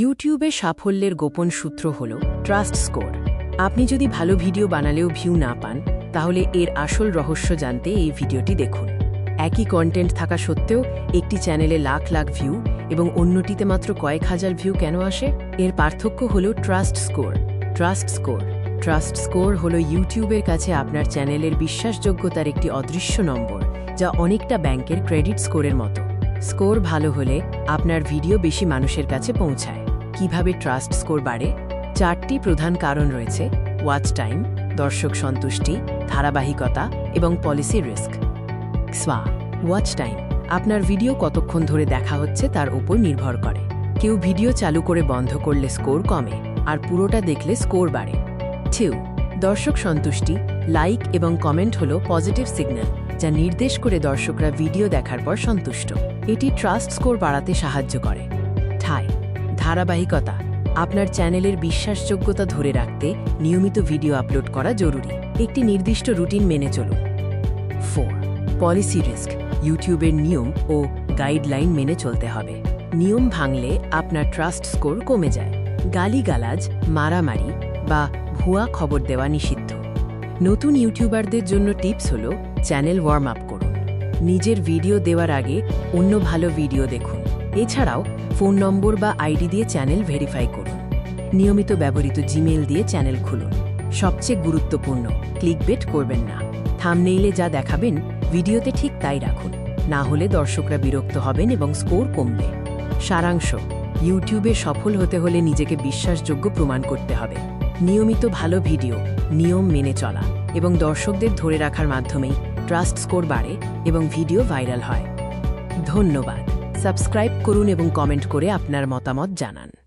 ইউটিউবে সাফল্যের গোপন সূত্র হল ট্রাস্ট স্কোর আপনি যদি ভালো ভিডিও বানালেও ভিউ না পান, তাহলে এর আসল রহস্য জানতে এই ভিডিওটি দেখুন। একই কন্টেন্ট থাকা সত্ত্বেও একটি চ্যানেলে লাখ লাখ ভিউ এবং অন্যটিতে মাত্র কয়েক হাজার ভিউ কেন আসে? এর পার্থক্য হল trust score trust score trust score হল ইউটিউবের কাছে আপনার চ্যানেলের বিশ্বাসযোগ্যতার একটি অদৃশ্য নম্বর, যা অনেকটা ব্যাংকের ক্রেডিট স্কোরের মতো। স্কোর ভালো হলে আপনার ভিডিও বেশি মানুষের কাছে পৌঁছায়। কীভাবে ট্রাস্ট স্কোর বাড়ে? চারটি প্রধান কারণ রয়েছে। ওয়াচ টাইম, দর্শক সন্তুষ্টি, ধারাবাহিকতা এবং পলিসি রিস্ক। সোয়া ওয়াচ টাইম, আপনার ভিডিও কতক্ষণ ধরে দেখা হচ্ছে তার উপর নির্ভর করে। কেউ ভিডিও চালু করে বন্ধ করলে স্কোর কমে আর পুরোটা দেখলে স্কোর বাড়ে। ঠিউ দর্শক সন্তুষ্টি, লাইক এবং কমেন্ট হল পজিটিভ সিগন্যাল। যা নির্দেশ করে দর্শকরা ভিডিও দেখার পর সন্তুষ্ট। এটি ট্রাস্ট স্কোর বাড়াতে সাহায্য করে। ঠাই, ধারাবাহিকতা, আপনার চ্যানেলের বিশ্বাসযোগ্যতা ধরে রাখতে নিয়মিত ভিডিও আপলোড করা জরুরি। একটি নির্দিষ্ট রুটিন মেনে চলুন। ফোর, পলিসি রিস্ক, ইউটিউবের নিয়ম ও গাইডলাইন মেনে চলতে হবে। নিয়ম ভাঙলে আপনার ট্রাস্ট স্কোর কমে যায়। গালিগালাজ, মারামারি বা ভুয়া খবর দেওয়া নিষিদ্ধ। নতুন ইউটিউবারদের জন্য টিপস হল চ্যানেল ওয়ার্ম আপ করুন। নিজের ভিডিও দেওয়ার আগে অন্য ভালো ভিডিও দেখুন। এছাড়াও ফোন নম্বর বা আইডি দিয়ে চ্যানেল ভেরিফাই করুন। নিয়মিত ব্যবহৃত জিমেল দিয়ে চ্যানেল খুলুন। সবচেয়ে গুরুত্বপূর্ণ ক্লিক ক্লিকবেট করবেন না। থামনেইলে যা দেখাবেন, ভিডিওতে ঠিক তাই রাখুন। না হলে দর্শকরা বিরক্ত হবেন এবং স্কোর কমবে। সারাংশ, ইউটিউবে সফল হতে হলে নিজেকে বিশ্বাসযোগ্য প্রমাণ করতে হবে। নিয়মিত ভালো ভিডিও, নিয়ম মেনে চলা এবং দর্শকদের ধরে রাখার মাধ্যমেই ট্রাস্ট স্কোর বাড়ে এবং ভিডিও ভাইরাল হয়। ধন্যবাদ। সাবস্ক্রাইব করুন এবং কমেন্ট করে আপনার মতামত জানান।